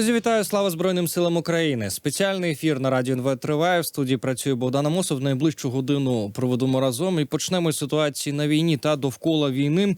Друзі, вітаю! Слава Збройним силам України! Спеціальний ефір на радіо НВ триває. В студії працює Богдан Амосов. Найближчу годину проведемо разом і почнемо з ситуації на війні та довкола війни.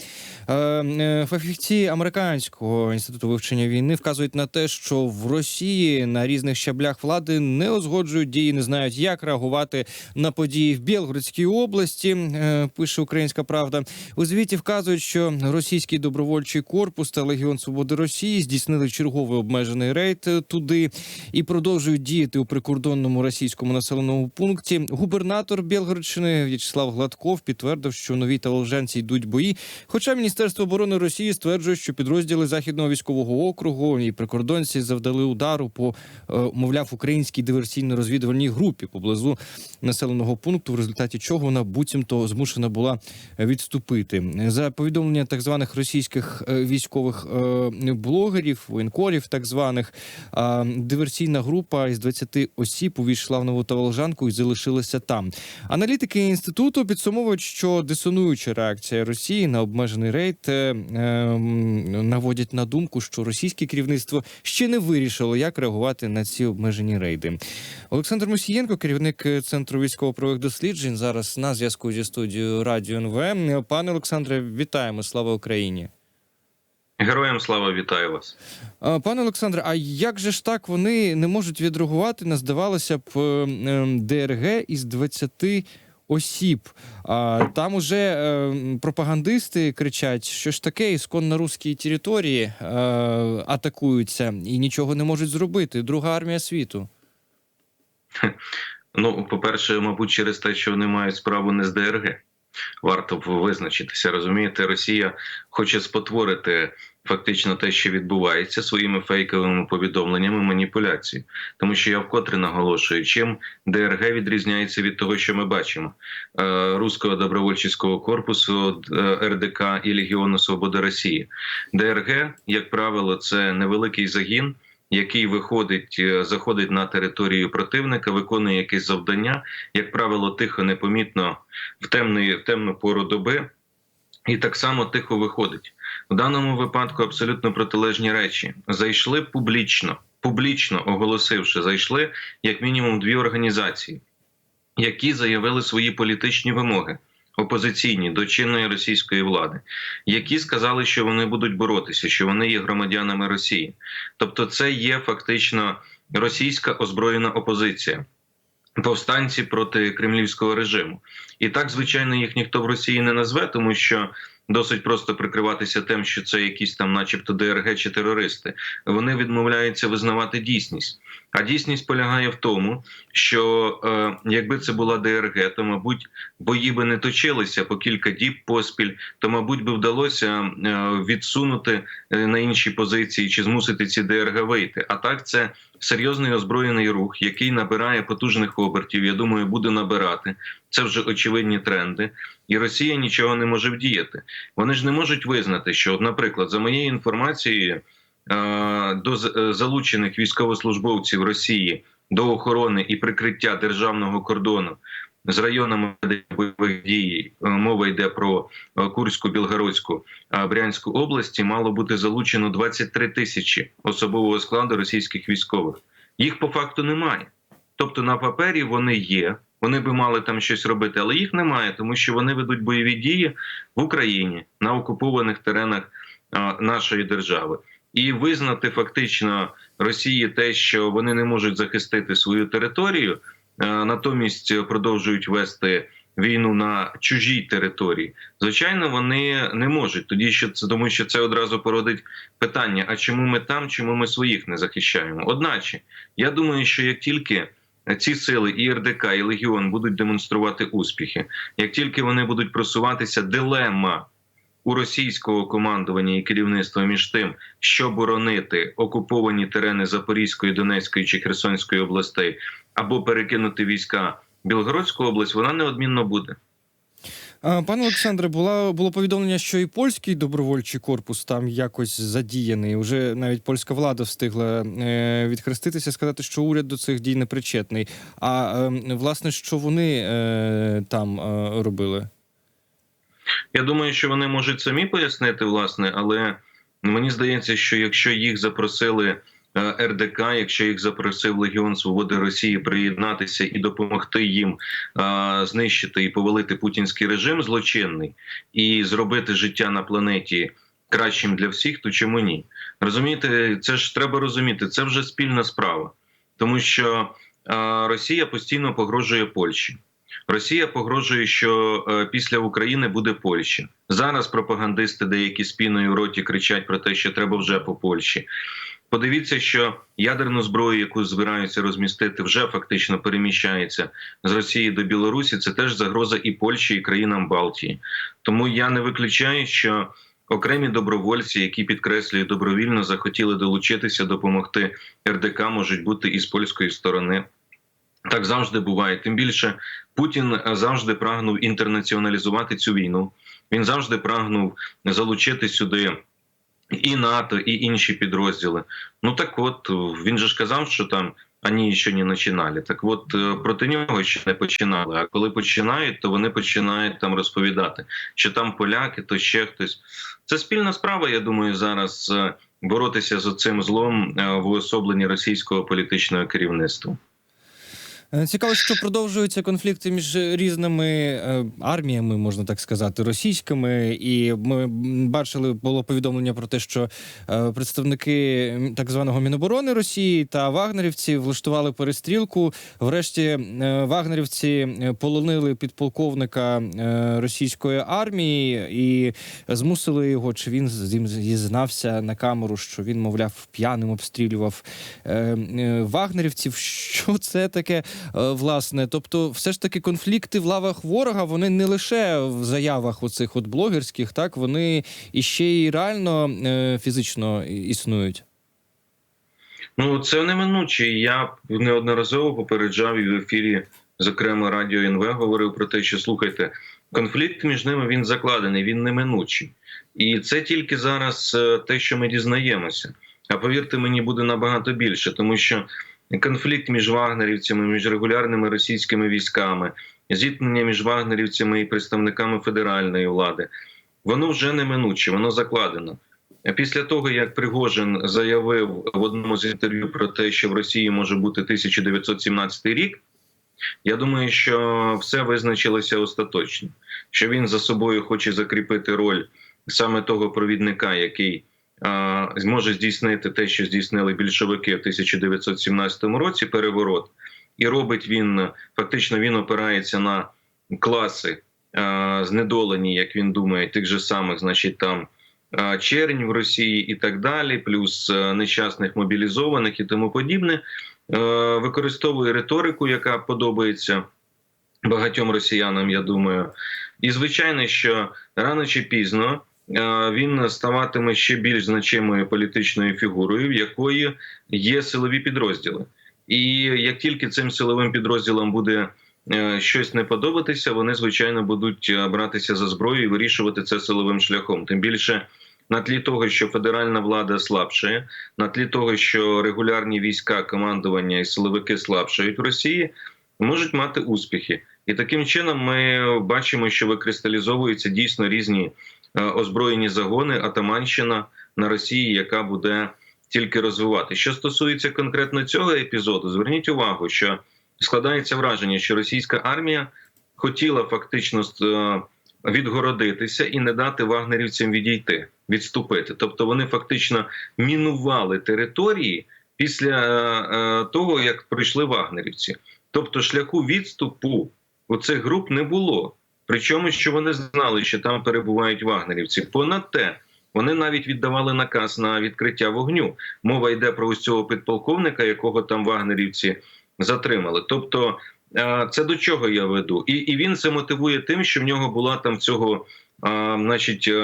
Е, е, Фахівці американського інституту вивчення війни вказують на те, що в Росії на різних щаблях влади не узгоджують дії, не знають, як реагувати на події в Білгородській області. е, Пише Українська Правда. У звіті вказують, що російський добровольчий корпус та Легіон Свободи Росії здійснили черговий обмежений рейд е, туди і продовжують діяти у прикордонному російському населеному пункті. Губернатор Білгородщини В'ячеслав Гладков підтвердив, що нові та Волжанці йдуть бої. Хоча Міністерство оборони Росії стверджує, що підрозділи західного військового округу і прикордонці завдали удару по е, мовляв українській диверсійно-розвідувальній групі поблизу населеного пункту, в результаті чого вона буцімто змушена була відступити. За повідомлення так званих російських е, військових блогерів, воєнкорів, так званих а, диверсійна група із 20 осіб увійшла в нову Таволжанку і залишилася там. Аналітики інституту підсумовують, що дисонуюча реакція Росії на обмежений рейд е, е, наводять на думку, що російське керівництво ще не вирішило, як реагувати на ці обмежені рейди. Олександр Мусієнко, керівник центру військово-правових досліджень, зараз на зв'язку зі студією Радіо НВ. Пане Олександре, вітаємо! Слава Україні! Героям слава вітаю вас. Пане Олександре, а як же ж так вони не можуть відреагувати на здавалося б е, е, ДРГ із 20 осіб? Там уже е, пропагандисти кричать, що ж таке іскон на руській території е, атакуються і нічого не можуть зробити. Друга армія світу. Ну, по-перше, мабуть, через те, що вони мають справу не з ДРГ. Варто б визначитися. Розумієте, Росія хоче спотворити фактично те, що відбувається своїми фейковими повідомленнями, маніпуляцією. Тому що я вкотре наголошую, чим ДРГ відрізняється від того, що ми бачимо: Е, руського добровольчого корпусу, е, РДК і Легіону Свободи Росії. ДРГ, як правило, це невеликий загін. Який виходить, е, заходить на територію противника, виконує якесь завдання, як правило, тихо, непомітно в темний, в темну пору доби, і так само тихо виходить. В даному випадку абсолютно протилежні речі. Зайшли публічно, публічно оголосивши, зайшли як мінімум дві організації, які заявили свої політичні вимоги. Опозиційні до чинної російської влади, які сказали, що вони будуть боротися, що вони є громадянами Росії. Тобто, це є фактично російська озброєна опозиція, повстанці проти кремлівського режиму. І так, звичайно, їх ніхто в Росії не назве, тому що досить просто прикриватися тим, що це якісь там, начебто, ДРГ чи терористи. Вони відмовляються визнавати дійсність. А дійсність полягає в тому, що е, якби це була ДРГ, то мабуть бої би не точилися по кілька діб поспіль, то мабуть би вдалося е, відсунути е, на інші позиції чи змусити ці ДРГ вийти. А так це серйозний озброєний рух, який набирає потужних обертів. Я думаю, буде набирати. Це вже очевидні тренди, і Росія нічого не може вдіяти. Вони ж не можуть визнати, що, наприклад, за моєю інформацією, е, до е, залучених військовослужбовців Росії до охорони і прикриття державного кордону з районами бойових дій, е, мова йде про е, Курську, Білгородську, Брянську області, мало бути залучено 23 тисячі особового складу російських військових. Їх по факту немає. Тобто на папері вони є, вони би мали там щось робити, але їх немає, тому що вони ведуть бойові дії в Україні на окупованих теренах нашої держави. І визнати фактично Росії те, що вони не можуть захистити свою територію, натомість продовжують вести війну на чужій території. Звичайно, вони не можуть. Тоді що це тому, що це одразу породить питання: а чому ми там, чому ми своїх не захищаємо? Одначе, я думаю, що як тільки ці сили і РДК, і Легіон будуть демонструвати успіхи. Як тільки вони будуть просуватися, дилема у російського командування і керівництва між тим, що боронити окуповані терени Запорізької, Донецької чи Херсонської областей, або перекинути війська Білгородську область, вона неодмінно буде. Пане Олександре, була було повідомлення, що і польський добровольчий корпус там якось задіяний. Уже навіть польська влада встигла е, відхреститися, сказати, що уряд до цих дій не причетний. А е, власне, що вони е, там е, робили? Я думаю, що вони можуть самі пояснити, власне, але мені здається, що якщо їх запросили е, РДК, якщо їх запросив Легіон Свободи Росії приєднатися і допомогти їм е, знищити і повалити путінський режим злочинний і зробити життя на планеті кращим для всіх, то чому ні? Розумієте, це ж треба розуміти, це вже спільна справа, тому що е, Росія постійно погрожує Польщі. Росія погрожує, що е, після України буде Польща. Зараз пропагандисти деякі з піною в роті кричать про те, що треба вже по Польщі. Подивіться, що ядерну зброю, яку збираються розмістити, вже фактично переміщається з Росії до Білорусі. Це теж загроза і Польщі, і країнам Балтії. Тому я не виключаю, що окремі добровольці, які підкреслюю добровільно захотіли долучитися, допомогти РДК, можуть бути і з польської сторони. Так завжди буває. Тим більше Путін завжди прагнув інтернаціоналізувати цю війну. Він завжди прагнув залучити сюди і НАТО, і інші підрозділи. Ну так от він же ж казав, що там ані ще не починали. Так от е, проти нього ще не починали. А коли починають, то вони починають там розповідати, що там поляки, то ще хтось. Це спільна справа. Я думаю, зараз е, боротися з цим злом е, в уособленні російського політичного керівництва. Е, Цікаво, що продовжуються конфлікти між різними е, арміями, можна так сказати, російськими. І ми бачили було повідомлення про те, що е, представники так званого Міноборони Росії та вагнерівці влаштували перестрілку. Врешті вагнерівці полонили підполковника російської армії і змусили його, чи він зізнався на камеру, що він, мовляв, п'яним обстрілював вагнерівців. Що це таке? Е, власне. Тобто, все ж таки конфлікти в лавах ворога вони не лише в заявах оцих от блогерських, так вони і й реально е, фізично існують. Ну це неминуче. Я неодноразово попереджав і в ефірі, зокрема Радіо НВ, говорив про те, що слухайте, конфлікт між ними він закладений, він неминучий. І це тільки зараз е, те, що ми дізнаємося. А повірте мені, буде набагато більше, тому що конфлікт між вагнерівцями, між регулярними російськими військами, зіткнення між вагнерівцями і представниками федеральної влади, воно вже неминуче, воно закладено. Після того, як Пригожин заявив в одному з інтерв'ю про те, що в Росії може бути 1917 рік, я думаю, що все визначилося остаточно, що він за собою хоче закріпити роль саме того провідника, який зможе здійснити те, що здійснили більшовики в 1917 році, переворот, і робить він фактично він опирається на класи знедолені, як він думає, тих же самих, значить, там чернь в Росії і так далі, плюс нещасних мобілізованих і тому подібне, використовує риторику, яка подобається багатьом росіянам, я думаю. І звичайно, що рано чи пізно він ставатиме ще більш значимою політичною фігурою, в якої є силові підрозділи. І як тільки цим силовим підрозділам буде е, щось не подобатися, вони звичайно будуть е, братися за зброю і вирішувати це силовим шляхом. Тим більше на тлі того, що федеральна влада слабшає, на тлі того, що регулярні війська, командування і силовики слабшають в Росії, можуть мати успіхи. І таким чином ми бачимо, що викристалізовуються дійсно різні е, озброєні загони, атаманщина на Росії, яка буде тільки розвивати. Що стосується конкретно цього епізоду, зверніть увагу, що складається враження, що російська армія хотіла фактично е, відгородитися і не дати вагнерівцям відійти, відступити. Тобто вони фактично мінували території після е, того, як прийшли вагнерівці. Тобто, шляху відступу у цих груп не було. Причому, що вони знали, що там перебувають вагнерівці. Понад те, вони навіть віддавали наказ на відкриття вогню. Мова йде про ось цього підполковника, якого там вагнерівці затримали. Тобто, е, це до чого я веду? І, і він це мотивує тим, що в нього була там цього. А, значить, е,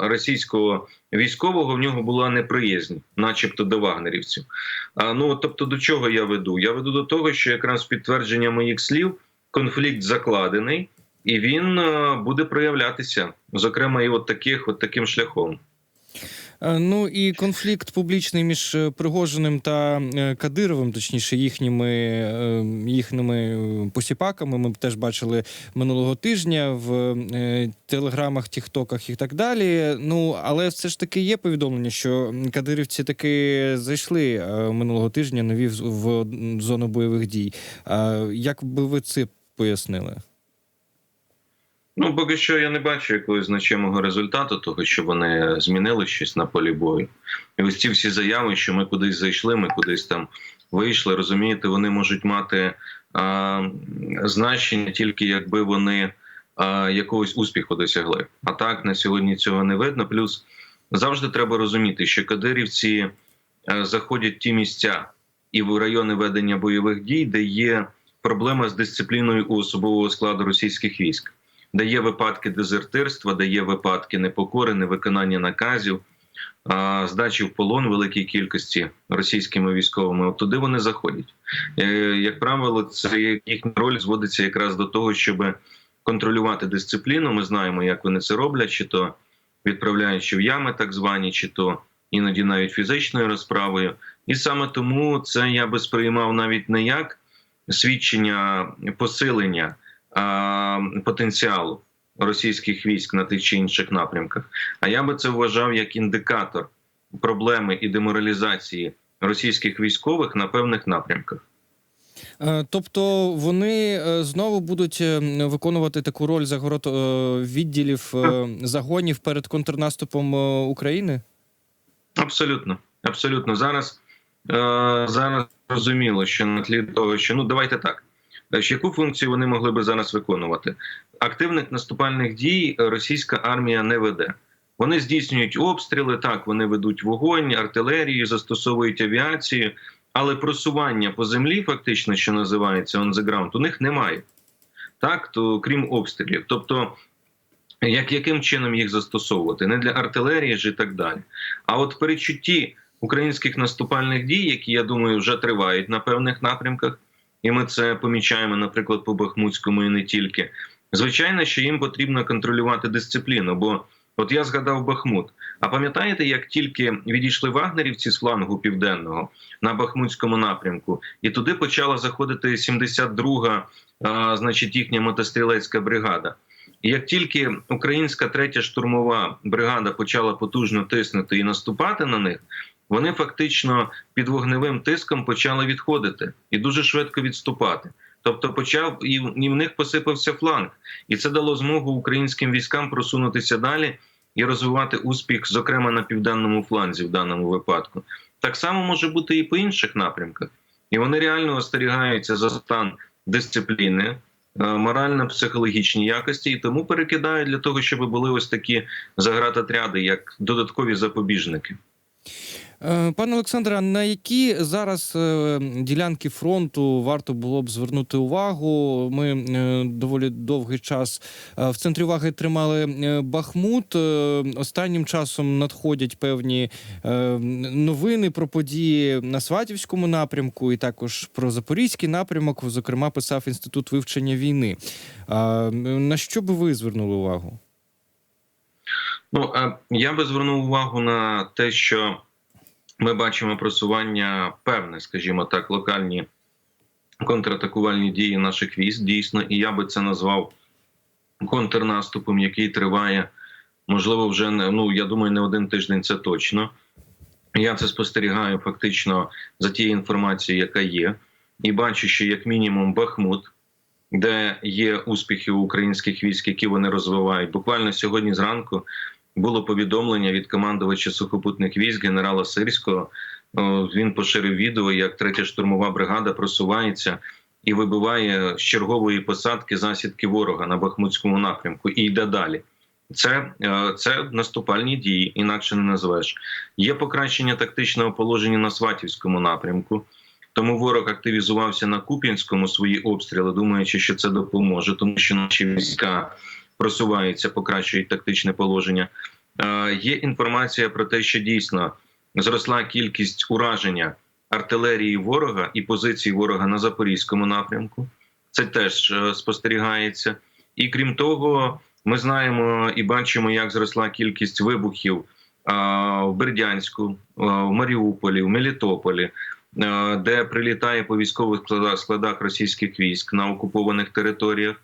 російського військового в нього була неприязнь, начебто до вагнерівців. А, ну тобто, до чого я веду? Я веду до того, що якраз підтвердження моїх слів конфлікт закладений, і він е, буде проявлятися, зокрема, і от таких, от таким шляхом. Е, Ну і конфлікт публічний між е, Пригожиним та Кадировим, точніше, їхніми їхніми посіпаками. Ми теж бачили минулого тижня в телеграмах, тіктоках і так далі. Ну але все ж таки є повідомлення, що кадирівці таки зайшли минулого тижня нові в зону бойових дій. Як би ви це пояснили? Ну, поки що я не бачу якогось значимого результату того, що вони змінили щось на полі бою. І ось ці всі заяви, що ми кудись зайшли, ми кудись там вийшли. Розумієте, вони можуть мати а, значення тільки якби вони а, якогось успіху досягли. А так на сьогодні цього не видно. Плюс завжди треба розуміти, що кадирівці е, заходять ті місця і в райони ведення бойових дій, де є проблема з дисципліною у особового складу російських військ де є випадки дезертирства, де є випадки непокори, невиконання наказів, здачі в полон великій кількості російськими військовими. От туди вони заходять. Е, Як правило, це їхня роль зводиться якраз до того, щоб контролювати дисципліну. Ми знаємо, як вони це роблять, чи то відправляючи в ями, так звані, чи то іноді навіть фізичною розправою. І саме тому це я би сприймав навіть не як свідчення посилення потенціалу російських військ на тих чи інших напрямках. А я би це вважав як індикатор проблеми і деморалізації російських військових на певних напрямках. Е, Тобто вони е, знову будуть е, виконувати таку роль загород відділів загонів перед контрнаступом України? Абсолютно, абсолютно. Зараз зараз зрозуміло, що на тлі того, що ну давайте так. Е, Яку функцію вони могли би зараз виконувати? Активних наступальних дій російська армія не веде. Вони здійснюють обстріли, так вони ведуть вогонь, артилерію, застосовують авіацію, але просування по землі, фактично, що називається on the ground, у них немає. Так, то крім обстрілів. Тобто, як, яким чином їх застосовувати? Не для артилерії ж і так далі. А от перечутті українських наступальних дій, які я думаю, вже тривають на певних напрямках, і ми це помічаємо, наприклад, по Бахмутському і не тільки. Звичайно, що їм потрібно контролювати дисципліну. Бо от я згадав Бахмут. А пам'ятаєте, як тільки відійшли вагнерівці з флангу південного на Бахмутському напрямку, і туди почала заходити 72-га, а, значить, їхня мотострілецька бригада. І як тільки українська третя штурмова бригада почала потужно тиснути і наступати на них, вони фактично під вогневим тиском почали відходити і дуже швидко відступати. Тобто, почав і в- них посипався фланг, і це дало змогу українським військам просунутися далі і розвивати успіх, зокрема на південному фланзі в даному випадку. Так само може бути і по інших напрямках, і вони реально остерігаються за стан дисципліни, е, морально-психологічні якості, і тому перекидають для того, щоб були ось такі загратотряди, як додаткові запобіжники. Е, Пане Олександре, на які зараз е, ділянки фронту варто було б звернути увагу? Ми е, доволі довгий час в центрі уваги тримали Бахмут. Останнім часом надходять певні новини про події на Сватівському напрямку, і також про Запорізький напрямок. Зокрема, писав інститут вивчення війни. На що би ви звернули увагу? Ну я би звернув увагу на те, що ми бачимо просування певне, скажімо так, локальні контратакувальні дії наших військ дійсно, і я би це назвав контрнаступом, який триває, можливо, вже не ну я думаю, не один тиждень. Це точно. Я це спостерігаю фактично за тією інформацією, яка є, і бачу, що як мінімум Бахмут, де є успіхи українських військ, які вони розвивають. Буквально сьогодні зранку було повідомлення від командувача сухопутних військ генерала Сирського. Він поширив відео, як третя штурмова бригада просувається і вибиває з чергової посадки засідки ворога на Бахмутському напрямку і йде далі. Це, е, це наступальні дії, інакше не назвеш. Є покращення тактичного положення на Сватівському напрямку. Тому ворог активізувався на Куп'янському свої обстріли, думаючи, що це допоможе, тому що наші війська просуваються, покращують тактичне положення. Е, Є інформація про те, що дійсно зросла кількість ураження артилерії ворога і позицій ворога на запорізькому напрямку. Це теж е, спостерігається. І крім того, ми знаємо і бачимо, як зросла кількість вибухів а, в Бердянську, в Маріуполі, в Мелітополі, де прилітає по військових складах, складах російських військ на окупованих територіях,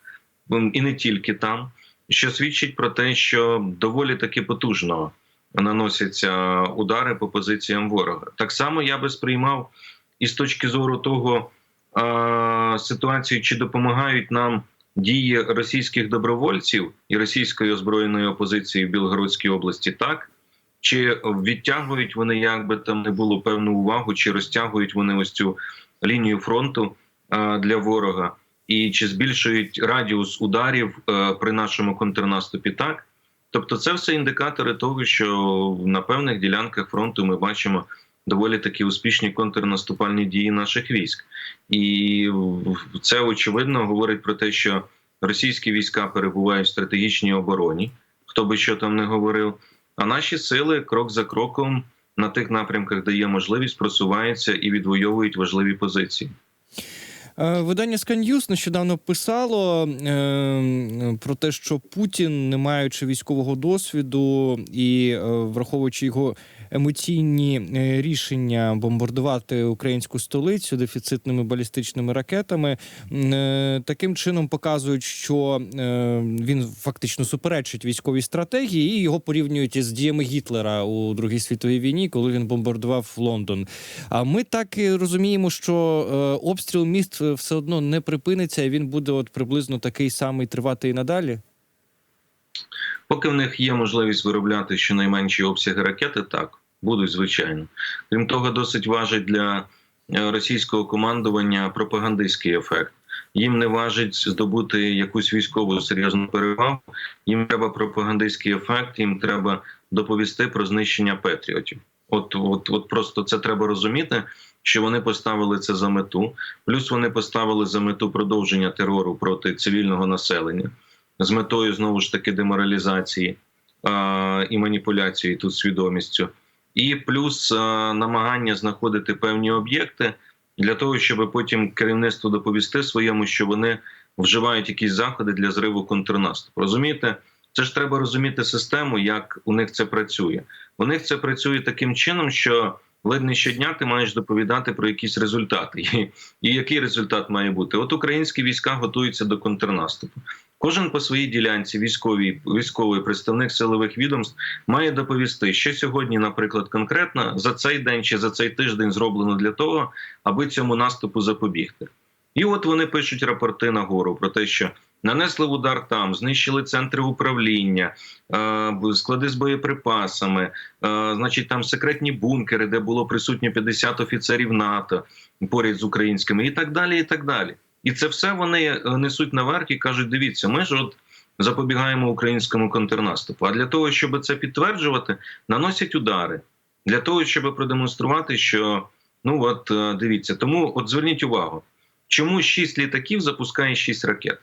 і не тільки там, що свідчить про те, що доволі таки потужно наносяться удари по позиціям ворога. Так само я би сприймав і з точки зору того а, ситуації, чи допомагають нам дії російських добровольців і російської озброєної опозиції в Білгородській області, так чи відтягують вони, як би там не було певну увагу, чи розтягують вони ось цю лінію фронту а, для ворога, і чи збільшують радіус ударів а, при нашому контрнаступі, так. Тобто, це все індикатори того, що на певних ділянках фронту ми бачимо доволі такі успішні контрнаступальні дії наших військ, і це очевидно говорить про те, що російські війська перебувають в стратегічній обороні, хто би що там не говорив. А наші сили крок за кроком на тих напрямках, де є можливість, просуваються і відвоюють важливі позиції. Е, Видання News нещодавно писало е, про те, що Путін, не маючи військового досвіду і е, враховуючи його емоційні е, рішення бомбардувати українську столицю дефіцитними балістичними ракетами, е, таким чином показують, що е, він фактично суперечить військовій стратегії, і його порівнюють із діями Гітлера у Другій світовій війні, коли він бомбардував Лондон. А ми так і розуміємо, що обстріл міст все одно не припиниться, і він буде от приблизно такий самий тривати і надалі. Поки в них є можливість виробляти щонайменші обсяги ракети, так будуть звичайно. Крім того, досить важить для е, російського командування пропагандистський ефект. Їм не важить здобути якусь військову серйозну перевагу. Їм треба пропагандистський ефект, їм треба доповісти про знищення патріотів. От, от, от просто це треба розуміти, що вони поставили це за мету. Плюс вони поставили за мету продовження терору проти цивільного населення з метою знову ж таки деморалізації а, і маніпуляції тут свідомістю, і плюс а, намагання знаходити певні об'єкти для того, щоб потім керівництво доповісти своєму, що вони вживають якісь заходи для зриву контрнаступу. Розумієте, це ж треба розуміти систему, як у них це працює. У них це працює таким чином, що ледь щодня ти маєш доповідати про якісь результати. І, і який результат має бути? От українські війська готуються до контрнаступу. Кожен по своїй ділянці, військовий, військовий представник силових відомств, має доповісти, що сьогодні, наприклад, конкретно за цей день чи за цей тиждень зроблено для того, аби цьому наступу запобігти. І от вони пишуть рапорти нагору про те, що нанесли удар там, знищили центри управління, е, склади з боєприпасами, е, значить, там секретні бункери, де було присутньо 50 офіцерів НАТО поряд з українськими, і так далі. І так далі. І це все вони е, несуть наверх і кажуть: дивіться, ми ж от запобігаємо українському контрнаступу. А для того, щоб це підтверджувати, наносять удари для того, щоб продемонструвати, що ну от е, дивіться, тому от зверніть увагу, чому 6 літаків запускає 6 ракет.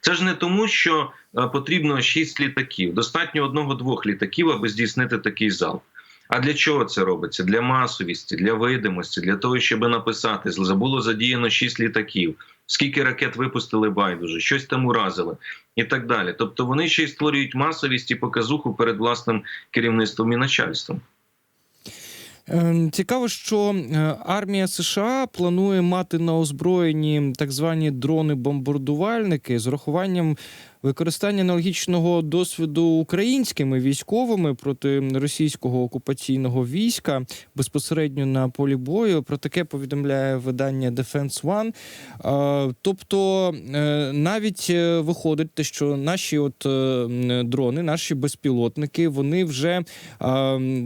Це ж не тому, що е, потрібно 6 літаків. Достатньо одного-двох літаків, аби здійснити такий залп. А для чого це робиться? Для масовісті, для видимості, для того, щоб написати, було задіяно 6 літаків, скільки ракет випустили байдуже, щось там уразили і так далі. Тобто вони ще й створюють масовість і показуху перед власним керівництвом і начальством. Е, Цікаво, що е, армія США планує мати на озброєнні так звані дрони-бомбардувальники з урахуванням використання аналогічного досвіду українськими військовими проти російського окупаційного війська безпосередньо на полі бою. Про таке повідомляє видання Defense One. Тобто е, навіть е, виходить те, що наші от е, дрони, наші безпілотники, вони вже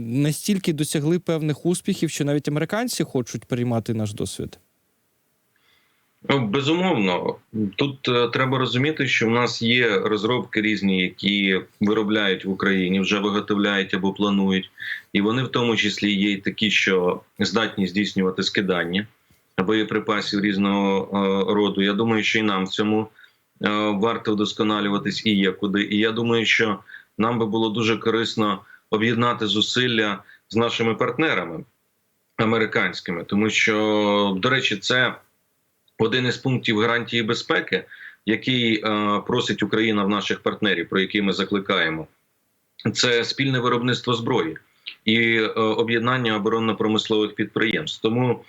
настільки досягли певних успіхів, що навіть американці хочуть переймати наш досвід. Ну, безумовно, тут е, треба розуміти, що в нас є розробки різні, які виробляють в Україні, вже виготовляють або планують, і вони в тому числі є й такі, що здатні здійснювати скидання боєприпасів різного е, роду. Я думаю, що і нам в цьому е, варто вдосконалюватись і є куди. І я думаю, що нам би було дуже корисно об'єднати зусилля з нашими партнерами американськими, тому що, до речі, це один із пунктів гарантії безпеки, який е, просить Україна в наших партнерів, про який ми закликаємо. це спільне виробництво зброї і е, об'єднання оборонно-промислових підприємств. Тому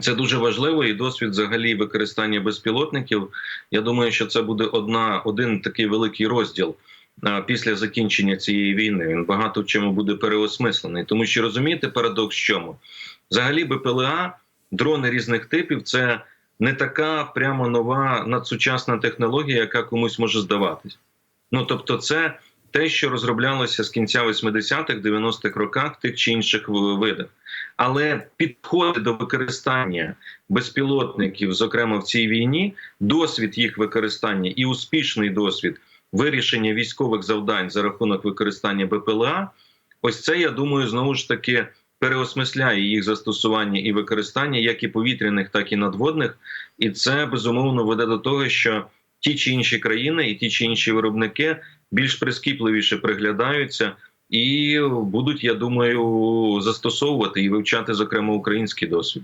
це дуже важливо, і досвід взагалі використання безпілотників. Я думаю, що це буде одна один такий великий розділ е, після закінчення цієї війни. Він багато в чому буде переосмислений. Тому що розумієте парадокс, в чому взагалі БПЛА, дрони різних типів це не така прямо нова надсучасна технологія, яка комусь може здаватись. Ну тобто, це те, що розроблялося з кінця 80-х, 90-х роках тих чи інших видах. Але підходи до використання безпілотників, зокрема в цій війні, досвід їх використання і успішний досвід вирішення військових завдань за рахунок використання БПЛА, ось це я думаю, знову ж таки переосмисляє їх застосування і використання, як і повітряних, так і надводних. І це безумовно веде до того, що ті чи інші країни і ті чи інші виробники більш прискіпливіше приглядаються і будуть, я думаю, застосовувати і вивчати зокрема український досвід.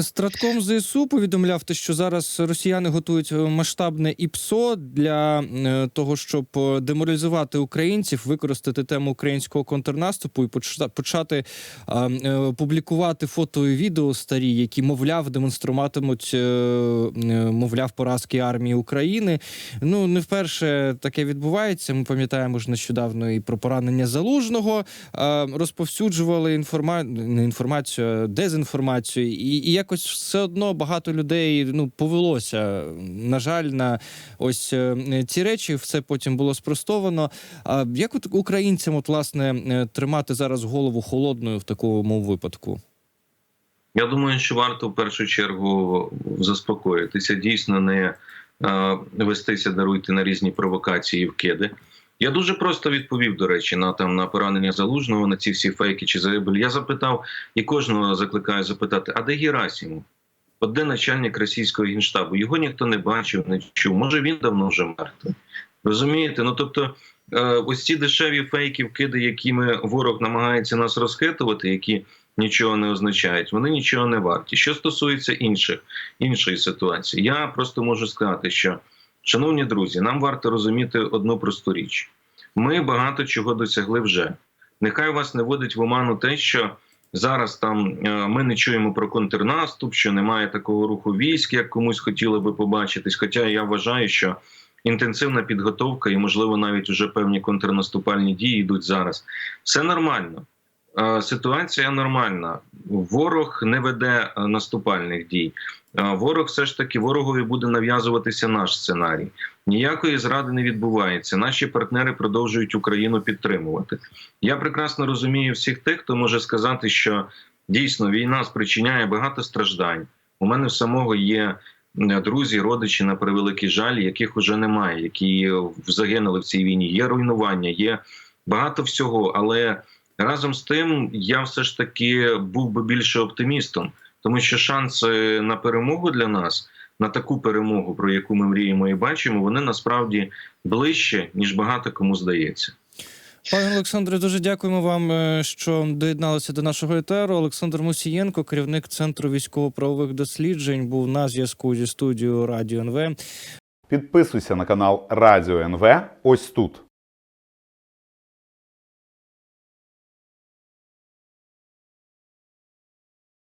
Стратком ЗСУ повідомляв те, що зараз росіяни готують масштабне ІПСО для е, того, щоб е, деморалізувати українців, використати тему українського контрнаступу і почати е, публікувати фото і відео старі, які мовляв демонструватимуть, е, е, мовляв, поразки армії України. Ну не вперше таке відбувається. Ми пам'ятаємо ж нещодавно і про поранення залужного. Е, Розповсюджували інформа... не інформацію, дезінформацію, і, і якось все одно багато людей ну повелося. На жаль, на ось е, ці речі все потім було спростовано. А як от українцям, от власне, е, тримати зараз голову холодною в такому випадку? Я думаю, що варто в першу чергу заспокоїтися, дійсно не е, вестися, даруйте на різні провокації і вкиди. Я дуже просто відповів, до речі, на там на поранення залужного, на ці всі фейки чи загибель. Я запитав і кожного закликаю запитати: а де Герасимов? От де начальник російського генштабу? Його ніхто не бачив, не чув. Може він давно вже мертвий. Розумієте? Ну тобто, е, ось ці дешеві фейки, вкиди, якими ворог намагається нас розхитувати, які нічого не означають, вони нічого не варті. Що стосується інших іншої ситуації, я просто можу сказати, що, шановні друзі, нам варто розуміти одну просту річ: ми багато чого досягли вже. Нехай вас не водить в оману те, що зараз там е, ми не чуємо про контрнаступ, що немає такого руху військ, як комусь хотіло би побачитись. Хоча я вважаю, що інтенсивна підготовка і, можливо, навіть вже певні контрнаступальні дії йдуть зараз. Все нормально. Е, Ситуація нормальна. Ворог не веде е, наступальних дій. Е, Ворог все ж таки ворогові буде нав'язуватися наш сценарій. Ніякої зради не відбувається. Наші партнери продовжують Україну підтримувати. Я прекрасно розумію всіх тих, хто може сказати, що дійсно війна спричиняє багато страждань. У мене в самого є друзі, родичі на превеликий жаль, яких уже немає, які загинули в цій війні. Є руйнування, є багато всього, але разом з тим я все ж таки був би більше оптимістом, тому що шанси на перемогу для нас, на таку перемогу, про яку ми мріємо і бачимо, вони насправді ближче ніж багато кому здається. Пане Олександре, дуже дякуємо вам, е, що доєдналися до нашого етеру. Олександр Мусієнко, керівник центру військово-правових досліджень, був на зв'язку зі студією Радіо НВ. Підписуйся на канал Радіо НВ ось тут.